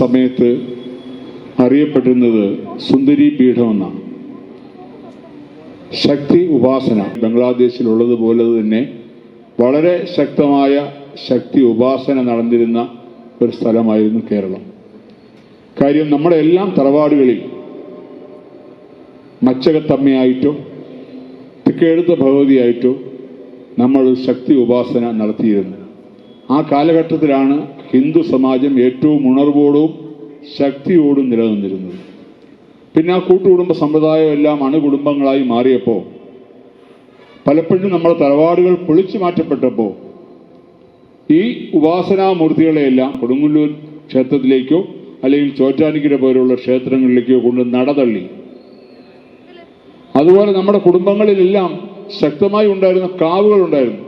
സമയത്ത് അറിയപ്പെട്ടിരുന്നത് സുന്ദരി പീഠമെന്നാണ് ശക്തി ഉപാസന. ബംഗ്ലാദേശിലുള്ളതുപോലെ തന്നെ വളരെ ശക്തമായ ശക്തി ഉപാസന നടന്നിരുന്ന ഒരു സ്ഥലമായിരുന്നു കേരളം. കാര്യം നമ്മുടെ എല്ലാം തറവാടുകളിൽ മച്ചകത്തമ്മയായിട്ടോ തെക്കേടുത്ത ഭഗവതിയായിട്ടോ നമ്മൾ ശക്തി ഉപാസന നടത്തിയിരുന്നു. ആ കാലഘട്ടത്തിലാണ് ഹിന്ദു സമാജം ഏറ്റവും ഉണർവോടും ശക്തിയോടും നിലനിന്നിരുന്നത്. പിന്നെ ആ കൂട്ടുകുടുംബ സമ്പ്രദായം എല്ലാം അണുകുടുംബങ്ങളായി മാറിയപ്പോൾ പലപ്പോഴും നമ്മുടെ തറവാടുകൾ പൊളിച്ചു മാറ്റപ്പെട്ടപ്പോൾ ഈ ഉപാസനാമൂർത്തികളെയെല്ലാം കൊടുങ്ങല്ലൂർ ക്ഷേത്രത്തിലേക്കോ അല്ലെങ്കിൽ ചോറ്റാനിക്കര പോലുള്ള ക്ഷേത്രങ്ങളിലേക്കോ കൊണ്ട് നടതള്ളി. അതുപോലെ നമ്മുടെ കുടുംബങ്ങളിലെല്ലാം ശക്തമായി ഉണ്ടായിരുന്ന കാവുകൾ ഉണ്ടായിരുന്നു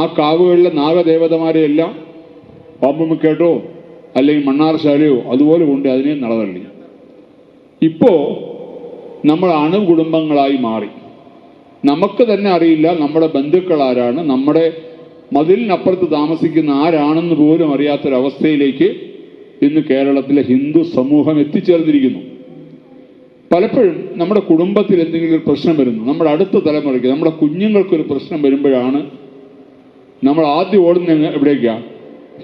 ആ കാവുകളിലെ നാഗദേവതമാരെയെല്ലാം പാമ്പുമിക്കേട്ടോ അല്ലെങ്കിൽ മണ്ണാർശാലയോ അതുപോലെ കൊണ്ട് അതിനെ നടതള്ളി. ഇപ്പോ നമ്മൾ അണു കുടുംബങ്ങളായി മാറി. നമുക്ക് തന്നെ അറിയില്ല നമ്മുടെ ബന്ധുക്കൾ ആരാണ് നമ്മുടെ മതിലിനപ്പുറത്ത് താമസിക്കുന്ന ആരാണെന്ന് പോലും അറിയാത്തൊരവസ്ഥയിലേക്ക് ഇന്ന് കേരളത്തിലെ ഹിന്ദു സമൂഹം എത്തിച്ചേർന്നിരിക്കുന്നു. പലപ്പോഴും നമ്മുടെ കുടുംബത്തിൽ എന്തെങ്കിലും ഒരു പ്രശ്നം വരുന്നു. നമ്മുടെ അടുത്ത തലമുറയ്ക്ക് നമ്മുടെ കുഞ്ഞുങ്ങൾക്കൊരു പ്രശ്നം വരുമ്പോഴാണ് നമ്മൾ ആദ്യം ഓടുന്ന എവിടേക്കാണ് എവിടേക്കാ?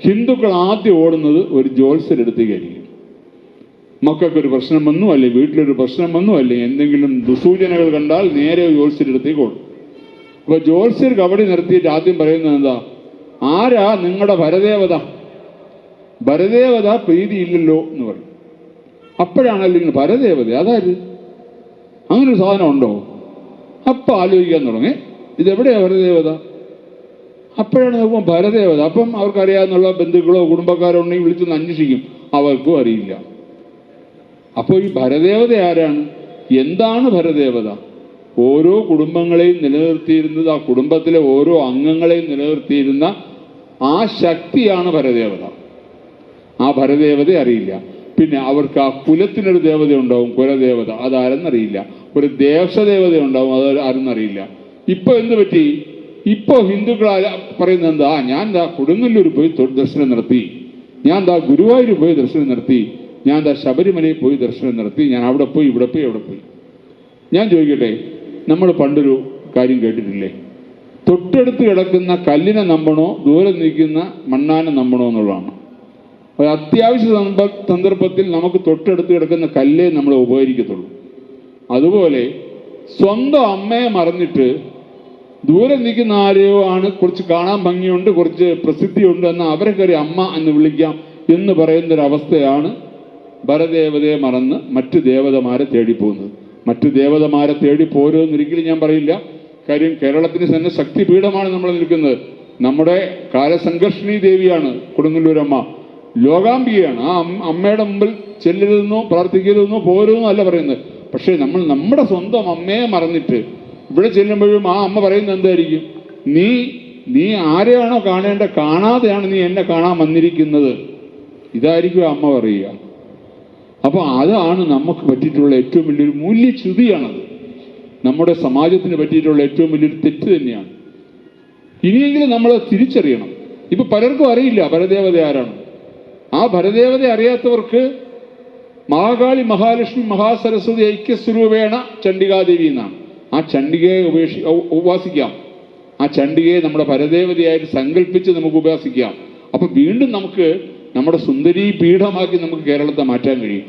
ഹിന്ദുക്കൾ ആദ്യം ഓടുന്നത് ഒരു ജ്യോത്സ്യരെടുത്തേക്കായിരിക്കും മക്കൾക്കൊരു പ്രശ്നം വന്നു അല്ലെ വീട്ടിലൊരു പ്രശ്നം വന്നു അല്ലെ എന്തെങ്കിലും ദുസൂചനകൾ കണ്ടാൽ നേരെ ജ്യോത്സ്യരെടുത്തേക്ക് ഓടും. അപ്പൊ ജ്യോത്സ്യർ കബഡി നിർത്തിയിട്ട് ആദ്യം പറയുന്നത് എന്താ? ആരാ നിങ്ങളുടെ ഭരദേവത? ഭരദേവത പ്രീതിയില്ലല്ലോ എന്ന് പറയും. അപ്പോഴാണല്ലോ ഇങ്ങനെ ഭരദേവത അതായത് അങ്ങനൊരു സാധനം ഉണ്ടോ? അപ്പൊ ആലോചിക്കാൻ തുടങ്ങി. ഇതെവിടെയാ ഭരദേവത? അപ്പോഴാണ് നോക്കുമ്പോൾ ഭരദേവത അപ്പം അവർക്കറിയാവുന്നുള്ള ബന്ധുക്കളോ കുടുംബക്കാരോ ഉണ്ടെങ്കിൽ വിളിച്ചൊന്ന് അന്വേഷിക്കും. അവർക്കും അറിയില്ല. അപ്പോൾ ഈ ഭരദേവത ആരാണ്? എന്താണ് ഭരദേവത ഓരോ കുടുംബങ്ങളെയും നിലനിർത്തിയിരുന്നത് ആ കുടുംബത്തിലെ ഓരോ അംഗങ്ങളെയും നിലനിർത്തിയിരുന്ന ആ ശക്തിയാണ് ഭരദേവത ആ ഭരദേവത അറിയില്ല. പിന്നെ അവർക്ക് ആ കുലത്തിനൊരു ദേവത ഉണ്ടാവും കുലദേവത. അതാരെന്നറിയില്ല. ഒരു ദേശദേവത ഉണ്ടാവും അത് ആരെന്നറിയില്ല. ഇപ്പൊ എന്ത് പറ്റി? ഇപ്പൊ ഹിന്ദുക്കൾ പറയുന്നത് എന്താ? ഞാൻ ദാ കൊടുങ്ങല്ലൂർ പോയി ദർശനം നടത്തി. ഞാൻ ദാ ഗുരുവായൂർ പോയി ദർശനം നടത്തി. ഞാൻ ദാ ശബരിമലയിൽ പോയി ദർശനം നടത്തി. ഞാൻ അവിടെ പോയി ഇവിടെ പോയി അവിടെ പോയി. ഞാൻ ചോദിക്കട്ടെ നമ്മൾ പണ്ടൊരു കാര്യം കേട്ടിട്ടില്ലേ? തൊട്ടടുത്ത് കിടക്കുന്ന കല്ലിനെ നമ്പണോ ദൂരെ നിൽക്കുന്ന മണ്ണാനെ നമ്പണോ എന്നുള്ളതാണ്. ഒരു അത്യാവശ്യ സന്ദ- സന്ദർഭത്തിൽ നമുക്ക് തൊട്ടടുത്ത് കിടക്കുന്ന കല്ലേ നമ്മൾ ഉപകരിക്കത്തുള്ളൂ. അതുപോലെ സ്വന്തം അമ്മയെ മറന്നിട്ട് ദൂരെ നിൽക്കുന്ന ആരെയോ ആണ് കുറച്ച് കാണാൻ ഭംഗിയുണ്ട് കുറച്ച് പ്രസിദ്ധിയുണ്ട് എന്ന് അവരെ കയറി അമ്മ എന്ന് വിളിക്കാം എന്ന് പറയുന്ന ഒരു അവസ്ഥയാണ് ഭരദേവതയെ മറന്ന് മറ്റു ദേവതമാരെ തേടിപ്പോകുന്നത്. മറ്റു ദേവതമാരെ തേടി പോരുമെന്ന് ഒരിക്കലും ഞാൻ പറയില്ല. കാര്യം കേരളത്തിന് തന്നെ ശക്തിപീഠമാണ് നമ്മൾ നിൽക്കുന്നത്. നമ്മുടെ കാലസംഘർഷിണി ദേവിയാണ് കൊടുങ്ങല്ലൂരമ്മ. ലോകാംബികയാണ്. ആ അമ്മയുടെ മുമ്പിൽ ചെല്ലരുതെന്നോ പ്രാർത്ഥിക്കരുതെന്നോ പോരുമെന്നോ അല്ല പറയുന്നത്. പക്ഷേ നമ്മൾ നമ്മുടെ സ്വന്തം അമ്മയെ മറന്നിട്ട് ഇവിടെ ചെല്ലുമ്പോഴും ആ അമ്മ പറയുന്നത് എന്തായിരിക്കും? നീ നീ ആരെയാണോ കാണേണ്ട കാണാതെയാണ് നീ എന്നെ കാണാൻ വന്നിരിക്കുന്നത്. ഇതായിരിക്കും അമ്മ പറയുക. അപ്പൊ അതാണ് നമുക്ക് പറ്റിയിട്ടുള്ള ഏറ്റവും വലിയൊരു മൂല്യച്യുതിയാണത്. നമ്മുടെ സമാജത്തിന് പറ്റിയിട്ടുള്ള ഏറ്റവും വലിയൊരു തെറ്റ് തന്നെയാണ്. ഇനിയെങ്കിലും നമ്മൾ തിരിച്ചറിയണം. ഇപ്പൊ പലർക്കും അറിയില്ല ഭരദേവത ആരാണ്. ആ ഭരദേവത അറിയാത്തവർക്ക് മഹാകാളി മഹാലക്ഷ്മി മഹാസരസ്വതി ഐക്യസ്വരൂപേണ ചണ്ഡികാദേവി എന്നാണ്. ആ ചണ്ഡികയെ ഉപേക്ഷി ഉപാസിക്കാം ആ ചണ്ഡികയെ നമ്മുടെ പരദേവതയായിട്ട് സങ്കല്പിച്ച് നമുക്ക് ഉപാസിക്കാം അപ്പൊ വീണ്ടും നമുക്ക് നമ്മുടെ സുന്ദരി പീഠമാക്കി നമുക്ക് കേരളത്തെ മാറ്റാൻ കഴിയും.